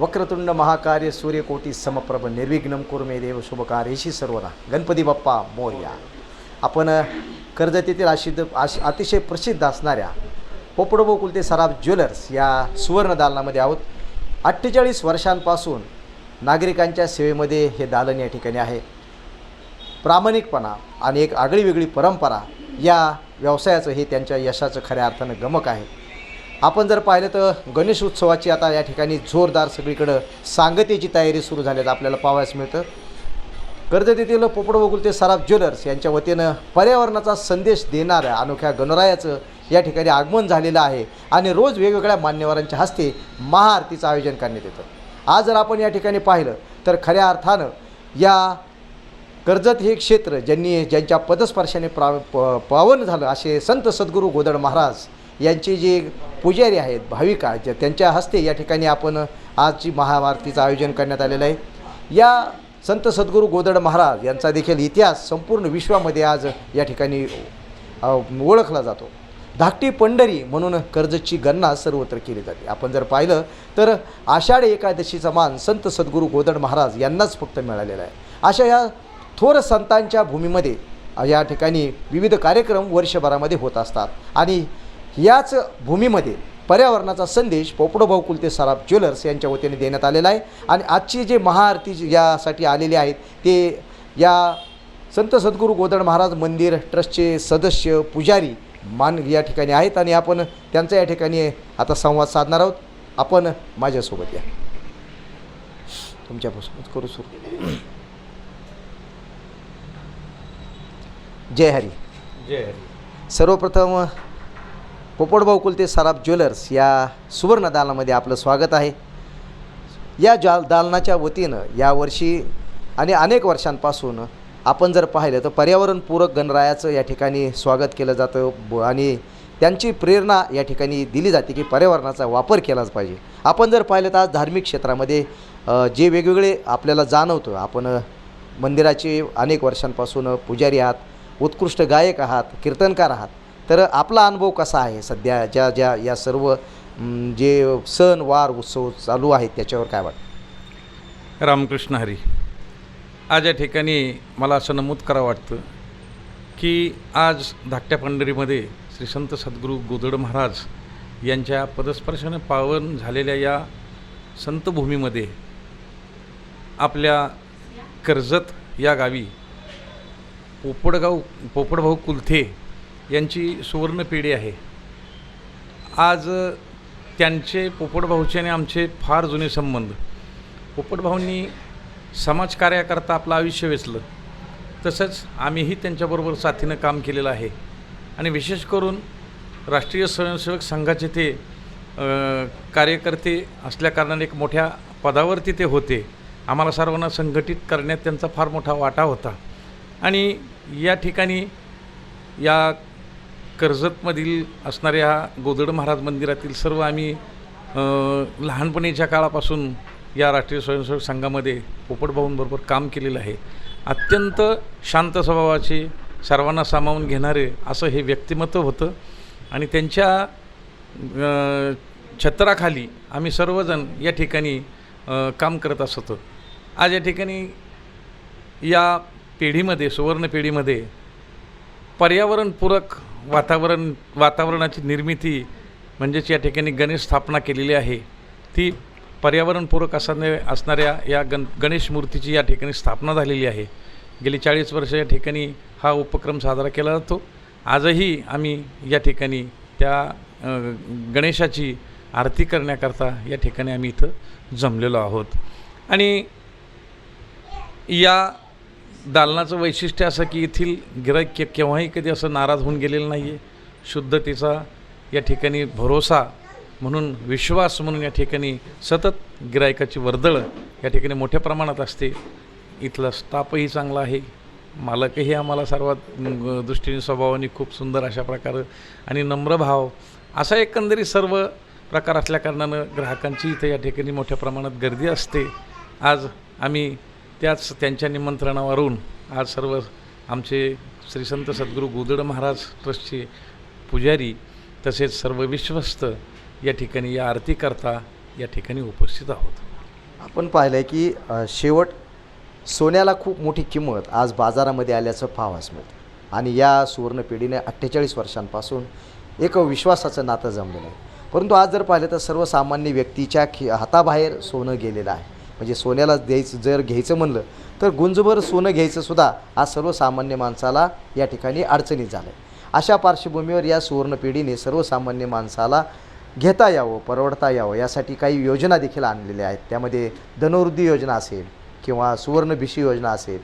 वक्रतुंड महाकार्य सूर्यकोटी समप्रभ निर्विघ्नम कुर्मे देव शुभकार्यशी सर्वदा. गणपती बाप्पा मोर्या. आपण कर्जत येथील आशिद आश अतिशय प्रसिद्ध असणाऱ्या पोपडोबो कुलते सराफ ज्वेलर्स या सुवर्ण दालनामध्ये आहोत. अठ्ठेचाळीस वर्षांपासून नागरिकांच्या सेवेमध्ये हे दालन या ठिकाणी आहे. प्रामाणिकपणा आणि एक आगळीवेगळी परंपरा या व्यवसायाचं हे त्यांच्या यशाचं खऱ्या अर्थानं गमक आहे. आपण जर पाहिलं तर गणेश उत्सवाची आता या ठिकाणी जोरदार सगळीकडं सांगतेची तयारी सुरू झाल्याचं आपल्याला पाहावयास मिळतं. कर्जत येथील पोपड वगुलते सराफ ज्वेलर्स यांच्या वतीनं पर्यावरणाचा संदेश देणाऱ्या अनोख्या गणरायाचं या ठिकाणी आगमन झालेलं आहे आणि रोज वेगवेगळ्या मान्यवरांच्या हस्ते महाआरतीचं आयोजन करण्यात येतं. आज जर आपण या ठिकाणी पाहिलं तर खऱ्या अर्थानं या कर्जत हे क्षेत्र ज्यांनी ज्यांच्या पदस्पर्शाने प्रा प पावन झालं असे संत सद्गुरू गोदड महाराज यांचे जे पुजारी आहेत भाविका ज्या त्यांच्या हस्ते या ठिकाणी आपण आजची महाआरतीचं आयोजन करण्यात आलेलं आहे या संत सद्गुरू गोदड महाराज यांचा देखील इतिहास संपूर्ण विश्वामध्ये आज या ठिकाणी ओळखला जातो. धाकटी पंढरी म्हणून कर्जतची गणना सर्वत्र केली जाते. आपण जर पाहिलं तर आषाढी एकादशीचा मान संत सद्गुरू गोदड महाराज यांनाच फक्त मिळालेला आहे. अशा या थोर संतांच्या भूमीमध्ये या ठिकाणी विविध कार्यक्रम वर्षभरामध्ये होत असतात. आणि याच भूमीमध्ये पर्यावरणाचा संदेश पोपडोभाऊ कुलते सराफ ज्वेलर्स यांच्या वतीने देण्यात आलेला आहे. आणि आजची जे महाआरती यासाठी आलेले आहेत ते या संत सद्गुरू गोदड महाराज मंदिर ट्रस्टचे सदस्य पुजारी मान या ठिकाणी आहेत. आणि आपण त्यांचा या ठिकाणी आता संवाद साधणार आहोत. आपण माझ्यासोबत या. तुमच्यापासूनच करू सुरू. जय हरी. जय हरी. सर्वप्रथम पोपटभाऊ कुलते सराफ ज्वेलर्स या सुवर्ण दालनामध्ये आपलं स्वागत आहे. या जा दालनाच्या वतीनं यावर्षी आणि अनेक वर्षांपासून आपण जर पाहिलं तर पर्यावरणपूरक गणरायाचं या ठिकाणी स्वागत केलं जातं ब- आणि त्यांची प्रेरणा या ठिकाणी दिली जाते की पर्यावरणाचा वापर केलाच पाहिजे. आपण जर पाहिलं तर आज धार्मिक क्षेत्रामध्ये जे वेगवेगळे आपल्याला जाणवतं आपण मंदिराचे अनेक वर्षांपासून पुजारी आहात उत्कृष्ट गायक आहात कीर्तनकार आहात तर आपला अनुभव कसा आहे? सध्या ज्या ज्या या सर्व जे सण वार उत्सव चालू आहेत त्याच्यावर काय वाटतं? रामकृष्ण हरी आज या ठिकाणी मला असं नमूद करावं वाटतं की आज धाकट्या पंढरीमध्ये श्री संत सद्गुरू गोदड महाराज यांच्या पदस्पर्शाने पावन झालेल्या या संतभूमीमध्ये आपल्या कर्जत या गावी पोपडगाव पोपडभाऊ कुलथे यांची सुवर्ण पिढी आहे. आज त्यांचे पोपटभाऊचे आणि आमचे फार जुने संबंध. पोपटभाऊंनी समाजकार्याकरता आपलं आयुष्य वेचलं. तसंच आम्हीही त्यांच्याबरोबर साथीनं काम केलेलं आहे. आणि विशेष करून राष्ट्रीय स्वयंसेवक संघाचे ते कार्यकर्ते असल्याकारणाने एक मोठ्या पदावरती ते होते. आम्हाला सर्वांना संघटित करण्यात त्यांचा फार मोठा वाटा होता. आणि या ठिकाणी या कर्जतमधील असणाऱ्या गोदड महाराज मंदिरातील सर्व आम्ही लहानपणीच्या काळापासून या राष्ट्रीय स्वयंसेवक संघामध्ये पोपटभाऊंबरोबर काम केलेलं आहे. अत्यंत शांत स्वभावाचे सर्वांना सामावून घेणारे असं हे व्यक्तिमत्व होतं. आणि त्यांच्या छत्राखाली आम्ही सर्वजण या ठिकाणी काम करत असतो. आज या ठिकाणी या पिढीमध्ये सुवर्ण पिढीमध्ये पर्यावरणपूरक वातावरण वातावरणाची निर्मिती म्हणजेच या ठिकाणी गणेश स्थापना केलेली आहे. ती पर्यावरणपूरक असाने असणाऱ्या या गण गणेश मूर्तीची या ठिकाणी स्थापना झालेली आहे. गेली चाळीस वर्ष या ठिकाणी हा उपक्रम साजरा केला जातो. आजही आम्ही या ठिकाणी त्या गणेशाची आरती करण्याकरता या ठिकाणी आम्ही इथं जमलेलो आहोत. आणि या दालनाचं वैशिष्ट्य असं की येथील गिराईक के केव्हाही कधी असं नाराज होऊन गेलेलं नाही आहे शुद्धतेचा या ठिकाणी भरोसा म्हणून विश्वास म्हणून या ठिकाणी सतत गिरायकाची वर्दळ या ठिकाणी मोठ्या प्रमाणात असते. इथला स्टाफही चांगला आहे. मालकही आम्हाला सर्वात दृष्टीने स्वभावाने खूप सुंदर अशा प्रकारे आणि नम्र भाव असा एकंदरीत सर्व प्रकार असल्याकारणानं ग्राहकांची इथं या ठिकाणी मोठ्या प्रमाणात गर्दी असते. आज आम्ही त्याच त्यांच्या निमंत्रणावरून आज सर्व आमचे श्री संत सद्गुरू गोदड महाराज ट्रस्टचे पुजारी तसेच सर्व विश्वस्त या ठिकाणी या आरतीकरता या ठिकाणी उपस्थित आहोत. आपण पाहिलं आहे की शेवट सोन्याला खूप मोठी किंमत आज बाजारामध्ये आल्याचं पाहावास मिळतं. आणि या सुवर्ण पिढीने अठ्ठेचाळीस वर्षांपासून एक विश्वासाचं नातं जमलेलं आहे. परंतु आज जर पाहिलं तर सर्वसामान्य व्यक्तीच्या खि हाताबाहेर सोनं गेलेलं आहे. म्हणजे सोन्याला द्यायचं जर घ्यायचं म्हणलं तर गुंजभर सोनं घ्यायचंसुद्धा आज सर्वसामान्य माणसाला या ठिकाणी अडचणीत झालं आहे अशा पार्श्वभूमीवर या सुवर्ण पिढीने सर्वसामान्य माणसाला घेता यावं परवडता यावं यासाठी काही योजना देखील आणलेल्या आहेत. त्यामध्ये धनवृद्धी योजना असेल किंवा सुवर्णभिषी योजना असेल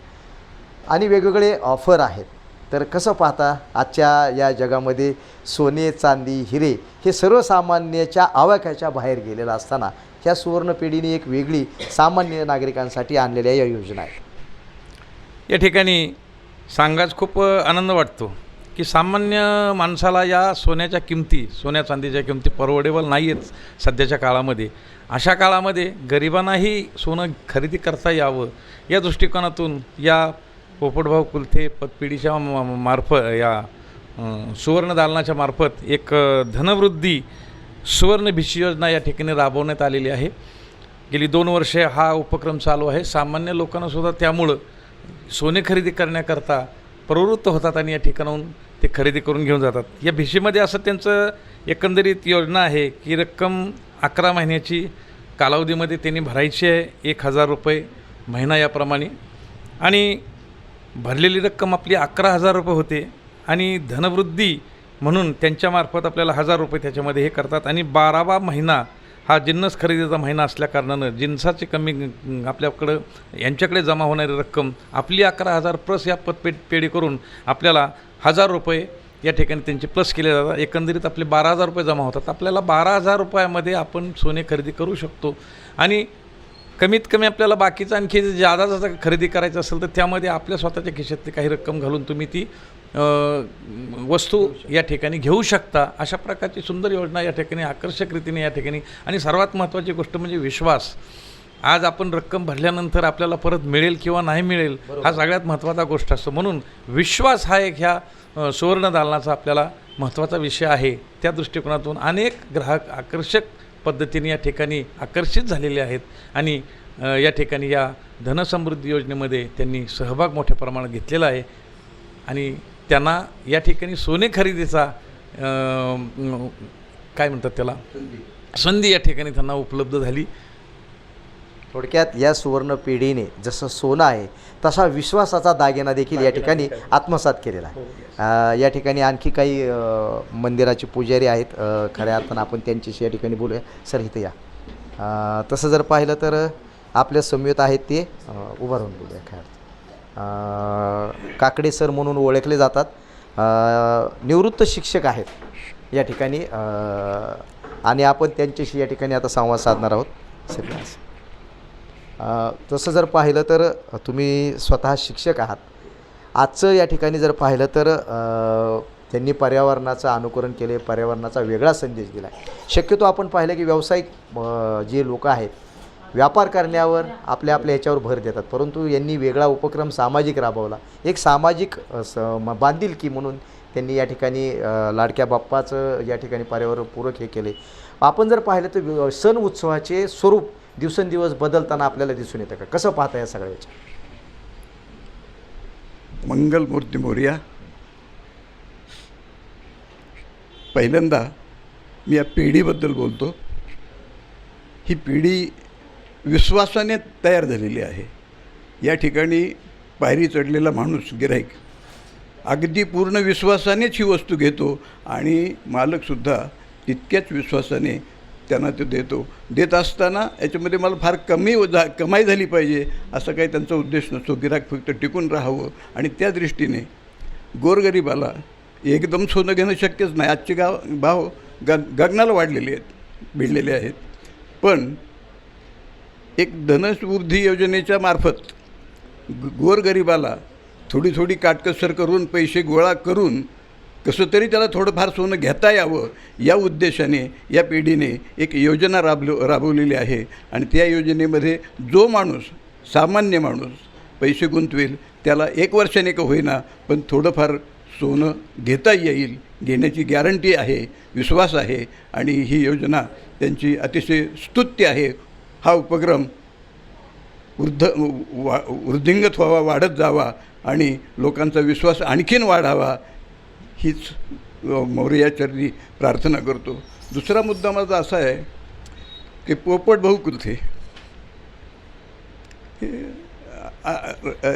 आणि वेगवेगळे ऑफर आहेत. तर कसं पाहता आजच्या या जगामध्ये सोने चांदी हिरे हे सर्वसामान्याच्या आवाक्याच्या बाहेर गेलेलं असताना ह्या सुवर्ण पिढीने एक वेगळी सामान्य नागरिकांसाठी आणलेल्या या योजना आहेत. या ठिकाणी सांगाच खूप आनंद वाटतो की सामान्य माणसाला या सोन्याच्या किमती सोन्या चांदीच्या किमती परवडेबल नाही आहेत सध्याच्या काळामध्ये. अशा काळामध्ये गरिबांनाही सोनं खरेदी करता यावं. या दृष्टिकोनातून या पोपटभाऊ कुलथे पतपिढीच्या म- मार्फत या सुवर्ण दालनाच्या मार्फत एक धनवृद्धी सुवर्ण भिशी योजना या ठिकाणी राबवण्यात आलेली आहे. गेली दोन वर्षे हा उपक्रम चालू आहे. सामान्य लोकांनासुद्धा त्यामुळं सोने खरेदी करण्याकरता प्रवृत्त होतात आणि या ठिकाणाहून ते खरेदी करून घेऊन जातात. या भिशीमध्ये असं त्यांचं एकंदरीत योजना आहे की रक्कम अकरा महिन्याची कालावधीमध्ये त्यांनी भरायची आहे. एक हजार रुपये महिना याप्रमाणे. आणि भरलेली रक्कम आपली अकरा हजार रुपये होते. आणि धनवृद्धी म्हणून त्यांच्यामार्फत आपल्याला हजार रुपये त्याच्यामध्ये हे करतात. आणि बारावा महिना हा जिन्नस खरेदीचा महिना असल्याकारणानं जिन्साची कमी आपल्याकडं यांच्याकडे जमा होणारी रक्कम आपली अकरा हजार प्लस या पतपेट पेढी करून आपल्याला हजार रुपये या ठिकाणी त्यांचे प्लस केले जातात. एकंदरीत आपले बारा हजार रुपये जमा होतात. आपल्याला बारा हजार रुपयामध्ये आपण सोने खरेदी करू शकतो. आणि कमीत कमी आपल्याला बाकीचं आणखी जादा जसं खरेदी करायचं असेल तर त्यामध्ये आपल्या स्वतःच्या खिशातली काही रक्कम घालून तुम्ही ती वस्तू या ठिकाणी घेऊ शकता. अशा प्रकारची सुंदर योजना या ठिकाणी आकर्षक रीतीने या ठिकाणी. आणि सर्वात महत्त्वाची गोष्ट म्हणजे विश्वास. आज आपण रक्कम भरल्यानंतर आपल्याला परत मिळेल किंवा नाही मिळेल हा सगळ्यात महत्त्वाचा गोष्ट असतो. म्हणून विश्वास हा एक ह्या सुवर्ण दालनाचा आपल्याला महत्त्वाचा विषय आहे. त्या दृष्टिकोनातून अनेक ग्राहक आकर्षक पद्धतीने या ठिकाणी आकर्षित झालेले आहेत आणि या ठिकाणी या धनसमृद्धी योजनेमध्ये त्यांनी सहभाग मोठ्या प्रमाणात घेतलेला आहे. आणि त्यांना या ठिकाणी सोने खरेदीचा काय म्हणतात त्याला? संधी या ठिकाणी त्यांना उपलब्ध झाली. थोडक्यात या सुवर्ण पिढीने जसं सोनं आहे तसा विश्वासाचा दागिना देखील या ठिकाणी आत्मसात केलेला आहे. अ, या ठिकाणी आणखी काही मंदिराचे पुजारी आहेत. खऱ्या अर्थानं आपण त्यांच्याशी या ठिकाणी बोलूया. सर इथं या. तसं जर पाहिलं तर आपल्या समवेत आहेत ते उभं राहून बोलूया. अ, काकडे सर म्हणून ओळखले जातात. निवृत्त शिक्षक आहेत या ठिकाणी. आणि आपण त्यांच्याशी या ठिकाणी आता संवाद साधणार आहोत. अ, तसं जर पाहिलं तर तुम्ही स्वतः शिक्षक आहात. आजचं या ठिकाणी जर पाहिलं तर त्यांनी पर्यावरणाचं अनुकरण केले पर्यावरणाचा वेगळा संदेश दिला आहे शक्यतो आपण पाहिलं की व्यावसायिक जे लोक आहेत व्यापार करण्यावर आपल्या आपल्या ह्याच्यावर भर देतात. परंतु यांनी वेगळा उपक्रम सामाजिक राबवला. एक सामाजिक स म- बांधिलकी म्हणून त्यांनी या ठिकाणी लाडक्या बाप्पाचं या ठिकाणी पर्यावरणपूरक हे केले आपण जर पाहिलं तर सण उत्सवाचे स्वरूप दिवसेंदिवस बदलताना आपल्याला दिसून येतं का? कसं पाहता या सगळ्याच्या मंगलमूर्ती मोर्या. पहिल्यांदा मी या पिढीबद्दल बोलतो. ही पिढी विश्वासाने तयार झालेली आहे. या ठिकाणी पायरी चढलेला माणूस गिराईक अगदी पूर्ण विश्वासानेच ही वस्तू घेतो आणि मालकसुद्धा तितक्याच विश्वासाने त्यांना ते देतो. देत असताना याच्यामध्ये मला फार कमी जा कमाई झाली पाहिजे असं काही त्यांचा उद्देश नसतो. गिराक फक्त टिकून राहावं. आणि त्या दृष्टीने गोरगरिबाला एकदम सोनं घेणं शक्यच नाही. आजचे गाव भाव ग गगनाला वाढलेले आहेत भिडलेले आहेत. पण एक धनसवृद्धी योजनेच्या मार्फत गोरगरिबाला थोडी थोडी काटकसर करून पैसे गोळा करून कसं तरी त्याला थोडंफार सोनं घेता यावं या उद्देशाने या पिढीने एक योजना राबलो राबवलेली आहे. आणि त्या योजनेमध्ये जो माणूस सामान्य माणूस पैसे गुंतवेल त्याला एक वर्षाने का होईना पण थोडंफार सोनं घेता येईल घेण्याची गॅरंटी आहे विश्वास आहे. आणि ही योजना त्यांची अतिशय स्तुत्य आहे. हा उपक्रम वृद्ध वा वृद्धिंगत व्हावा वाढत जावा आणि लोकांचा विश्वास आणखीन वाढावा हीच मौर्याचरणी प्रार्थना करतो. दुसरा मुद्दा माझा असा आहे की पोपट भाऊ कुलथे हे,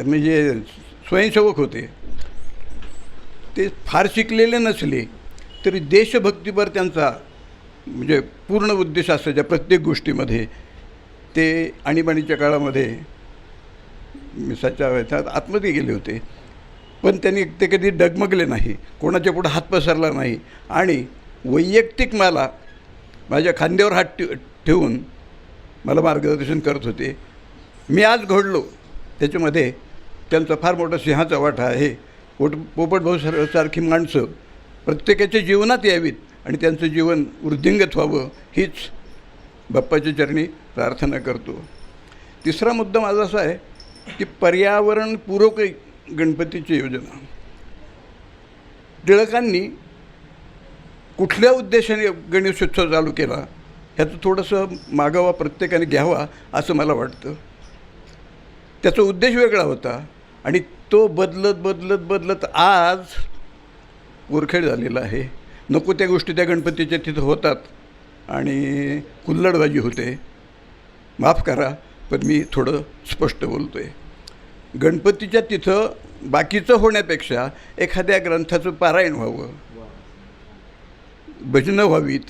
म्हणजे स्वयंसेवक होते. ते फार शिकलेले नसले तरी देशभक्तीपर त्यांचा म्हणजे पूर्ण उद्देश असायच्या प्रत्येक गोष्टीमध्ये ते आणीबाणीच्या काळामध्ये मिसाच्या ह्याच्यात आतमध्ये गेले होते. पण त्यांनी ते कधी डगमगले नाही कोणाच्या पुढं हात पसरला नाही. आणि वैयक्तिक मला माझ्या खांद्यावर हात ठेव ठेवून मला मार्गदर्शन करत होते. मी आज घडलो. त्याच्यामध्ये त्यांचा फार मोठा सिंहाचा वाटा आहे. पोट पोपटभाऊ सर सारखी माणसं प्रत्येकाच्या जीवनात यावीत आणि त्यांचं जीवन वृद्धिंगत व्हावं हीच बाप्पाच्या चरणी प्रार्थना करतो. तिसरा मुद्दा माझा असा आहे की पर्यावरणपूरक गणपतीची योजना. टिळकांनी कुठल्या उद्देशाने गणेशोत्सव चालू केला ह्याचं थोडंसं मागावा प्रत्येकाने घ्यावा असं मला वाटतं. त्याचा उद्देश वेगळा होता आणि तो बदलत बदलत बदलत आज गोरखेड झालेला आहे. नको त्या गोष्टी त्या गणपतीच्या तिथं होतात आणि कुल्लडबाजी होते. माफ करा पण मी थोडं स्पष्ट बोलतो आहे गणपतीच्या तिथं बाकीचं होण्यापेक्षा एखाद्या ग्रंथाचं पारायण व्हावं. भजनं व्हावीत.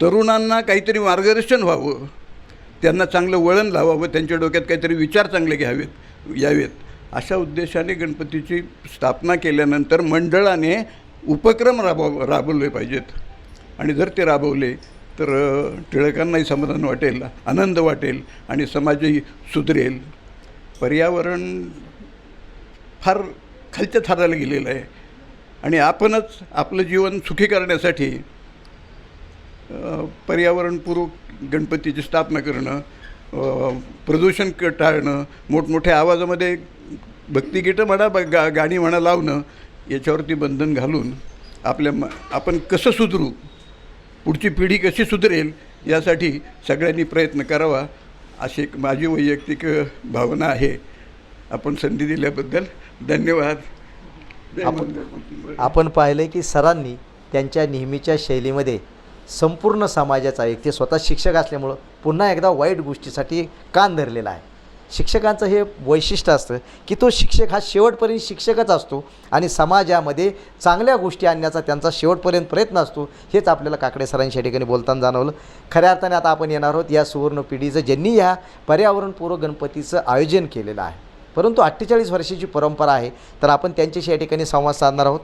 तरुणांना काहीतरी मार्गदर्शन व्हावं. त्यांना चांगलं वळण लावावं. त्यांच्या डोक्यात काहीतरी विचार चांगले घ्यावेत यावेत. अशा उद्देशाने गणपतीची स्थापना केल्यानंतर मंडळाने उपक्रम राबव राबवले पाहिजेत. आणि जर ते राबवले तर टिळकांनाही समाधान वाटेल आनंद वाटेल आणि समाजही सुधरेल. पर्यावरण फार खालच्या थराला गेलेलं आहे. आणि आपणच आपलं जीवन सुखी करण्यासाठी पर्यावरणपूरक पर्यावरणपूर्वक गणपतीची स्थापना करणं प्रदूषण क टाळणं मोठमोठ्या आवाजामध्ये भक्तिगीतं म्हणा ब- गा गाणी म्हणा लावणं याच्यावरती बंधन घालून आपल्या म आपण कसं सुधरू पुढची पिढी कशी सुधरेल यासाठी सगळ्यांनी प्रयत्न करावा. अशी एक माझी वैयक्तिक भावना आहे. आपण संधी दिल्याबद्दल धन्यवाद. आपण-. आपण पाहिलं की सरांनी त्यांच्या नेहमीच्या शैलीमध्ये संपूर्ण समाजाचा एक ते स्वतः शिक्षक असल्यामुळं पुन्हा एकदा वाईट गोष्टीसाठी कान धरलेला आहे. शिक्षकांचं हे वैशिष्ट्य असतं की तो शिक्षक हा शेवटपर्यंत शिक्षकच असतो आणि समाजामध्ये चांगल्या गोष्टी आणण्याचा त्यांचा शेवटपर्यंत प्रयत्न असतो हेच आपल्याला काकडे सरांशी या ठिकाणी बोलताना जाणवलं. खऱ्या अर्थाने आता आपण येणार आहोत या सुवर्ण पिढीचं ज्यांनी ह्या पर्यावरणपूर्व गणपतीचं आयोजन केलेलं आहे. परंतु अठ्ठेचाळीस वर्षाची परंपरा आहे तर आपण त्यांच्याशी या ठिकाणी संवाद साधणार आहोत.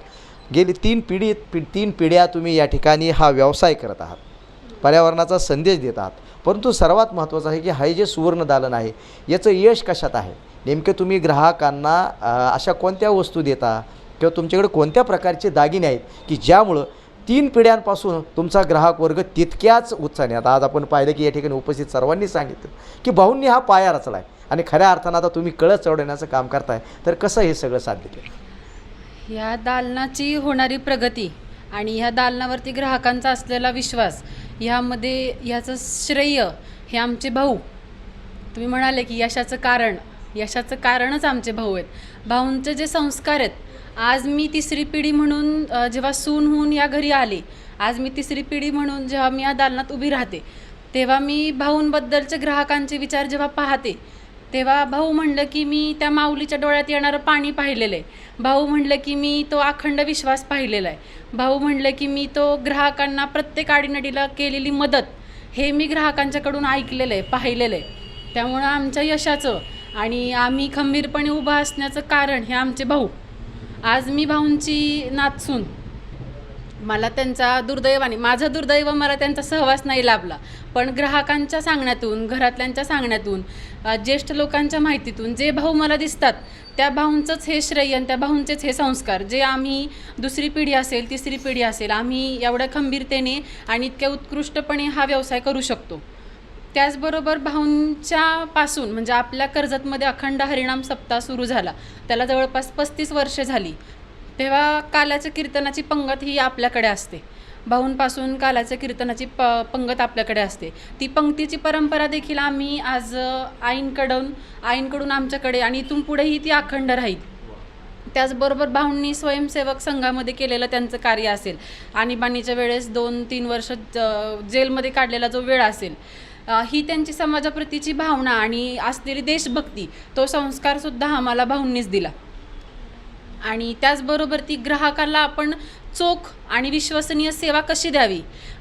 गेली तीन पिढी पि तीन पिढ्या तुम्ही या ठिकाणी हा व्यवसाय करत आहात. पर्यावरणाचा संदेश देत आहात. परंतु सर्वात महत्त्वाचं आहे की हे जे सुवर्ण दालन आहे याचं यश कशात आहे? नेमके तुम्ही ग्राहकांना अशा कोणत्या वस्तू देता किंवा तुमच्याकडे कोणत्या प्रकारचे दागिने आहेत की ज्यामुळं तीन पिढ्यांपासून तुमचा ग्राहक वर्ग तितक्याच उत्साहाने आता आज आपण पाहिलं की या ठिकाणी उपस्थित सर्वांनी सांगितलं की भाऊंनी हा पाया रचला आहे आणि खऱ्या अर्थानं आता तुम्ही कळत चढवण्याचं काम करताय तर कसं हे सगळं साध्य केलं? ह्या दालनाची होणारी प्रगती आणि ह्या दालनावरती ग्राहकांचा असलेला विश्वास ह्यामध्ये ह्याचं श्रेय हे आमचे भाऊ. तुम्ही म्हणाले की यशाचं कारण यशाचं कारणच आमचे भाऊ आहेत. भाऊंचे जे संस्कार आहेत आज मी तिसरी पिढी म्हणून जेव्हा सून होऊन या घरी आले आज मी तिसरी पिढी म्हणून जेव्हा मी या दालनात उभी राहते तेव्हा मी भाऊंबद्दलचे ग्राहकांचे विचार जेव्हा पाहते तेव्हा भाऊ म्हणलं की मी त्या माऊलीच्या डोळ्यात येणारं पाणी पाहिलेलं आहे भाऊ म्हणलं की मी तो अखंड विश्वास पाहिलेला आहे भाऊ म्हणलं की मी तो ग्राहकांना प्रत्येक आडीनडीला केलेली मदत हे मी ग्राहकांच्याकडून ऐकलेलं आहे पाहिलेलं आहे त्यामुळं आमच्या यशाचं आणि आम्ही खंबीरपणे उभं असण्याचं कारण हे आमचे भाऊ. आज मी भाऊंची नाचून मला त्यांचा दुर्दैवाने माझं दुर्दैव मला त्यांचा सहवास नाही लाभला. पण ग्राहकांच्या सांगण्यातून घरातल्यांच्या सांगण्यातून ज्येष्ठ लोकांच्या माहितीतून जे भाऊ मला दिसतात त्या भाऊंचंच हे श्रेय आणि त्या भाऊंचेच हे संस्कार. जे आम्ही दुसरी पिढी असेल तिसरी पिढी असेल आम्ही एवढ्या खंबीरतेने आणि इतक्या उत्कृष्टपणे हा व्यवसाय करू शकतो. त्याचबरोबर भाऊंच्या पासून म्हणजे आपल्या कर्जतमध्ये अखंड हरिणाम सप्ताह सुरू झाला. त्याला जवळपास पस्तीस वर्षे झाली. तेव्हा कालाच्या कीर्तनाची पंगत ही आपल्याकडे असते. भाऊंपासून कालाच्या कीर्तनाची प पंगत आपल्याकडे असते. ती पंक्तीची परंपरा देखील आम्ही आज आईंकडून आईंकडून आमच्याकडे आणि इथून पुढेही ती अखंड राहील. त्याचबरोबर भाऊंनी स्वयंसेवक संघामध्ये केलेलं त्यांचं कार्य असेल. आणीबाणीच्या वेळेस दोन तीन वर्ष जेलमध्ये काढलेला जो वेळ असेल ही त्यांची समाजाप्रतीची भावना आणि असलेली देशभक्ती तो संस्कारसुद्धा आम्हाला भाऊंनीच दिला. आणि त्याचबरोबर ती ग्राहकाला आपण चोख आणि विश्वसनीय सेवा कशी द्यावी?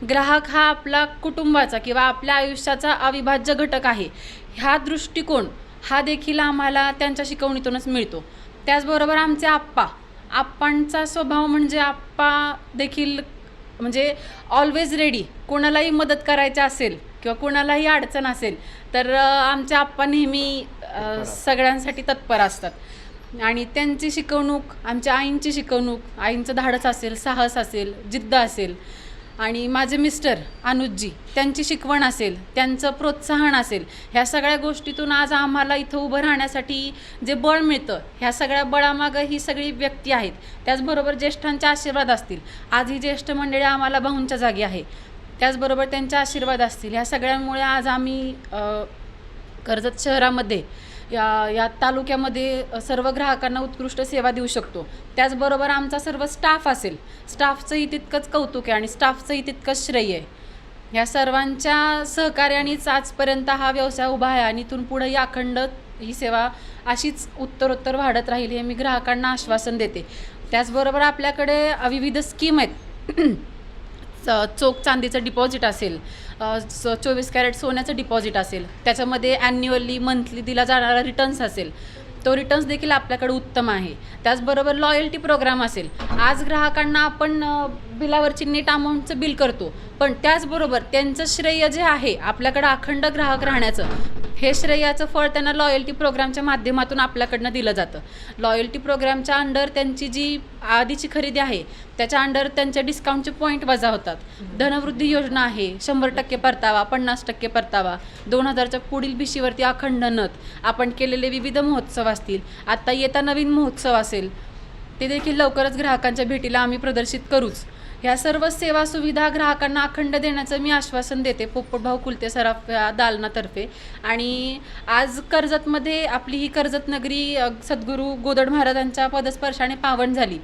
ग्राहक हा आपला कुटुंबाचा किंवा आपल्या आयुष्याचा अविभाज्य घटक आहे. ह्या दृष्टिकोन हा देखील आम्हाला त्यांच्या शिकवणीतूनच मिळतो. त्याचबरोबर आमचे आप्पा. आप्पांचा स्वभाव म्हणजे आप्पा देखील म्हणजे ऑलवेज रेडी कोणालाही मदत करायची असेल किंवा कोणालाही अडचण असेल तर आमचे आप्पा नेहमी सगळ्यांसाठी तत्पर असतात. आणि त्यांची शिकवणूक आमच्या आईंची शिकवणूक आईंचं धाडस असेल साहस असेल जिद्द असेल. आणि माझे मिस्टर अनुजजी त्यांची शिकवण असेल त्यांचं प्रोत्साहन असेल ह्या सगळ्या गोष्टीतून आज आम्हाला इथं उभं राहण्यासाठी जे बळ मिळतं ह्या सगळ्या बळामागं ही सगळी व्यक्ती आहेत. त्याचबरोबर ज्येष्ठांचे आशीर्वाद असतील. आज ही ज्येष्ठ मंडळी आम्हाला भाऊंच्या जागी आहे. त्याचबरोबर त्यांचे आशीर्वाद असतील. ह्या सगळ्यांमुळे आज आम्ही कर्जत शहरामध्ये या या तालुक्यामध्ये सर्व ग्राहकांना उत्कृष्ट सेवा देऊ शकतो. त्याचबरोबर आमचा सर्व स्टाफ असेल. स्टाफचंही तितकंच कौतुक आहे आणि स्टाफचंही तितकंच श्रेय आहे. या सर्वांच्या सहकार्यानेच आजपर्यंत हा व्यवसाय उभा आहे आणि इथून पुढेही अखंड ही सेवा अशीच उत्तरोत्तर वाढत राहील हे मी ग्राहकांना आश्वासन देते. त्याचबरोबर आपल्याकडे विविध स्कीम आहेत. चोख चांदीचं डिपॉझिट असेल चोवीस कॅरेट सोन्याचं डिपॉझिट असेल त्याच्यामध्ये ॲन्युअली मंथली दिला जाणारा रिटर्न्स असेल तो रिटर्न्स देखील आपल्याकडे उत्तम आहे. त्याचबरोबर लॉयल्टी प्रोग्राम असेल आज ग्राहकांना आपण बिलावरची नेट अमाऊंटचं बिल करतो पण त्याचबरोबर त्यांचं श्रेय जे आहे आपल्याकडं अखंड ग्राहक राहण्याचं हे श्रेयाचं फळ त्यांना लॉयल्टी प्रोग्रामच्या माध्यमातून आपल्याकडनं दिलं जातं. लॉयल्टी प्रोग्रामच्या अंडर त्यांची जी आधीची खरेदी आहे त्याच्या अंडर त्यांच्या डिस्काउंटचे पॉईंट वजा होतात. धनवृद्धी योजना आहे शंभर टक्के परतावा पन्नास टक्के परतावा. दोन हजारच्या पुढील भिशीवरती अखंड नथ. आपण केलेले विविध महोत्सव असतील. आत्ता येता नवीन महोत्सव असेल. ते देखील लवकरच ग्राहकांच्या भेटीला आम्ही प्रदर्शित करूच. ह्या सर्व सेवा सुविधा ग्राहकांना अखंड देण्याचं मी आश्वासन देते. पोपटभाऊ कुलते सराफ दालनातर्फे. आणि आज कर्जतमध्ये आपली ही कर्जत नगरी सद्गुरू गोदड महाराजांच्या पदस्पर्शाने पावन झाली.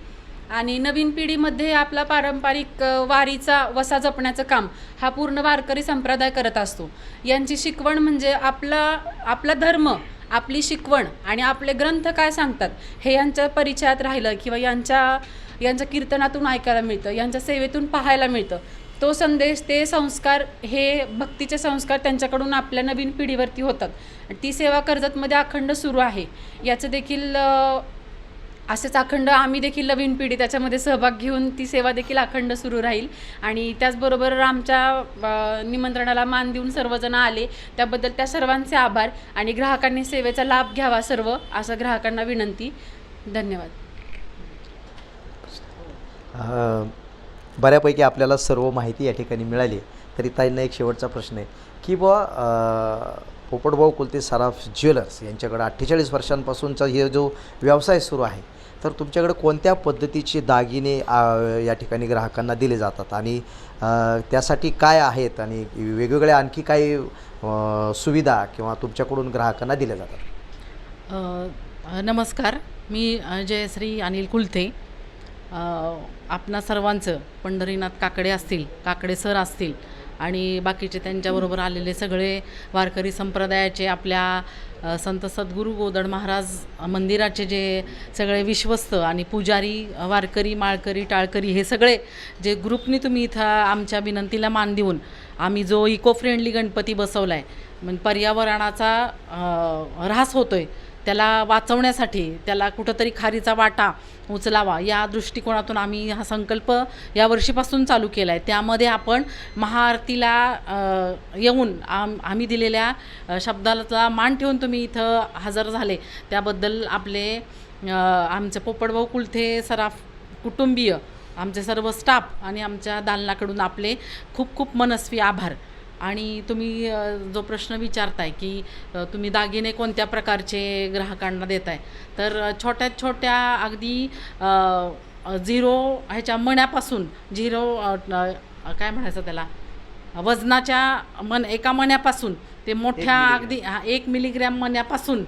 आणि नवीन पिढीमध्ये आपला पारंपरिक वारीचा वसा जपण्याचं काम हा पूर्ण वारकरी संप्रदाय करत असतो. यांची शिकवण म्हणजे आपला आपला धर्म आपली शिकवण आणि आपले ग्रंथ काय सांगतात हे यांच्या परिचयात राहिलं किंवा यांच्या यांच्या कीर्तनातून ऐकायला मिळतं यांच्या सेवेतून पाहायला मिळतं. तो संदेश ते संस्कार हे भक्तीचे संस्कार त्यांच्याकडून आपल्या नवीन पिढीवरती होतात. आणि ती सेवा कर्जतमध्ये अखंड सुरू आहे. याचं देखील असेच अखंड आम्ही देखील नवीन पिढी त्याच्यामध्ये सहभाग घेऊन ती सेवा देखील अखंड सुरू राहील. आणि त्याचबरोबर आमच्या निमंत्रणाला मान देऊन सर्वजण आले त्याबद्दल त्या सर्वांचे आभार आणि ग्राहकांनी सेवेचा लाभ घ्यावा सर्व असं ग्राहकांना विनंती. धन्यवाद. बऱ्यापैकी आपल्याला सर्व माहिती या ठिकाणी मिळाली. तरी ताईंना एक शेवटचा प्रश्न आहे. की बुवा पोपटभाऊ कुलते सराफ ज्वेलर्स यांच्याकडं अठ्ठेचाळीस वर्षांपासूनचा हे जो व्यवसाय सुरू आहे तर तुमच्याकडे कोणत्या पद्धतीचे दागिने या ठिकाणी ग्राहकांना दिले जातात आणि त्यासाठी काय आहेत आणि वेगवेगळ्या आणखी काही सुविधा किंवा तुमच्याकडून ग्राहकांना दिल्या जातात? नमस्कार. मी जयश्री अनिल कुलथे आपणा सर्वांचं पंढरीनाथ काकडे असतील काकडे सर असतील आणि बाकीचे त्यांच्याबरोबर आलेले सगळे वारकरी संप्रदायाचे आपल्या संत सद्गुरू गोदड महाराज मंदिराचे जे सगळे विश्वस्त आणि पुजारी वारकरी माळकरी टाळकरी हे सगळे जे ग्रुपनी तुम्ही इथं आमच्या विनंतीला मान देऊन आम्ही जो इको फ्रेंडली गणपती बसवला आहे म्हणजे पर्यावरणाचा ऱ्हास होतो आहे त्याला वाचवण्यासाठी त्याला कुठंतरी खारीचा वाटा उचलावा या दृष्टिकोनातून आम्ही हा संकल्प या वर्षीपासून चालू केला आहे त्यामध्ये आपण महाआरतीला येऊन आम आम्ही दिलेल्या शब्दाला मान ठेवून तुम्ही इथं हजर झाले. त्याबद्दल आपले आमचे पोपटभाऊ कुलथे सराफ कुटुंबीय आमचे सर्व स्टाफ आणि आमच्या दालनाकडून आपले खूप खूप मनस्वी आभार. आणि तुम्ही जो प्रश्न विचारताय की तुम्ही दागिने कोणत्या प्रकारचे ग्राहकांना देताय तर छोट्यात छोट्या अगदी झिरो ह्याच्या मण्यापासून झिरो काय म्हणायचं त्याला वजनाच्या मन एका मण्यापासून ते मोठ्या अगदी हा, एक मिलीग्रॅम मण्यापासून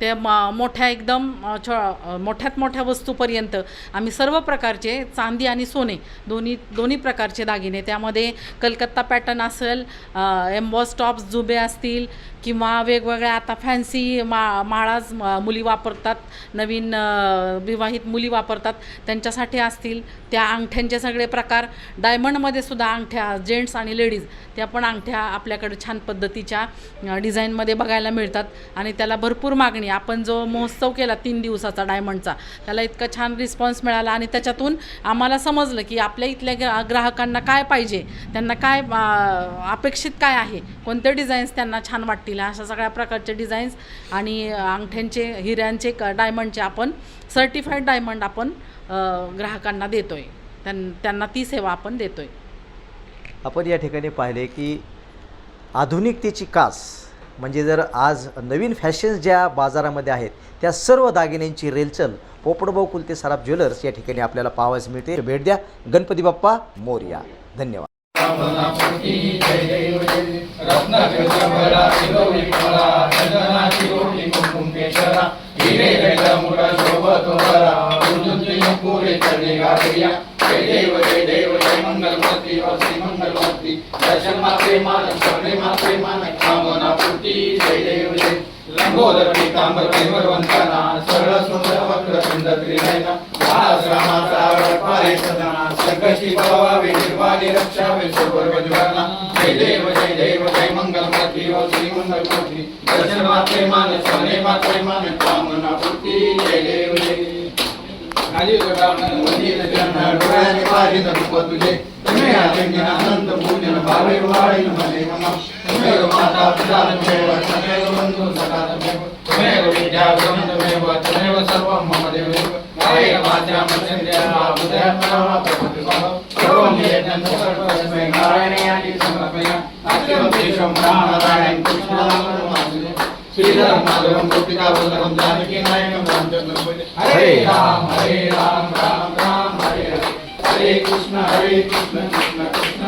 ते म मोठ्या एकदम अ, छो मोठ्यात मोठ्या वस्तूपर्यंत आम्ही सर्व प्रकारचे चांदी आणि सोने दोन्ही दोन्ही प्रकारचे दागिने. त्यामध्ये कलकत्ता पॅटर्न असेल एम्बॉस टॉप्स जुबे असतील किंवा वेगवेगळ्या आता फॅन्सी मा माळाज म- मुली वापरतात नवीन विवाहित मुली वापरतात त्यांच्यासाठी असतील. त्या अंगठ्यांचे सगळे प्रकार. डायमंडमध्ये सुद्धा अंगठ्या जेंट्स आणि लेडीज त्या पण अंगठ्या आपल्याकडे छान पद्धतीच्या डिझाईनमध्ये बघायला मिळतात आणि त्याला भरपूर मागणी आपण जो महोत्सव केला तीन दिवसाचा डायमंडचा त्याला इतका छान रिस्पॉन्स मिळाला आणि त्याच्यातून आम्हाला समजलं की आपल्या इथल्या ग्रा ग्राहकांना काय पाहिजे त्यांना काय अपेक्षित काय आहे कोणते डिझाईन्स त्यांना छान वाटतील अशा सगळ्या प्रकारचे डिझाईन्स आणि अंगठ्यांचे हिऱ्यांचे क डायमंडचे आपण सर्टिफाईड डायमंड आपण ग्राहकांना देतो आहे त्यां त्यांना ती सेवा आपण देतो आहे आपण या ठिकाणी पाहिले की आधुनिकतेची कास म्हणजे जर आज नवीन फॅशन्स ज्या बाजारामध्ये आहेत त्या सर्व दागिन्यांची रेलचल पोपटभाऊ कुलते सराफ ज्वेलर्स या ठिकाणी आपल्याला पाहावयास मिळते. भेट द्या. गणपती बाप्पा मोरया. धन्यवाद. लंबोदर पीतांबर कैवरवंताना सरळ सुंदर वक्र पिंड त्रिनयना आश्रमाचा पारे सदना संकशी भवावे निर्वाणी रक्षावे सुवर्गज्वालना जय देव जय देव जय मंगल मूर्ती ओ श्री मंगल मूर्ती दर्शन मात्रे मान सोने मात्रे मान कामना पूर्ती जय देव जय आली गडामन वंदित जन डोळ्याने पाहिन रूप तुझे तुम्ही आनंद पूजन भावे माता पिता तुमेव तुमेव बंधु सखा तुमेव तुमेव विद्या ब्रह्म तुमेव सर्वं मम सर्वं सर्वस्मै श्रीधरं माधवं हरे राम हरे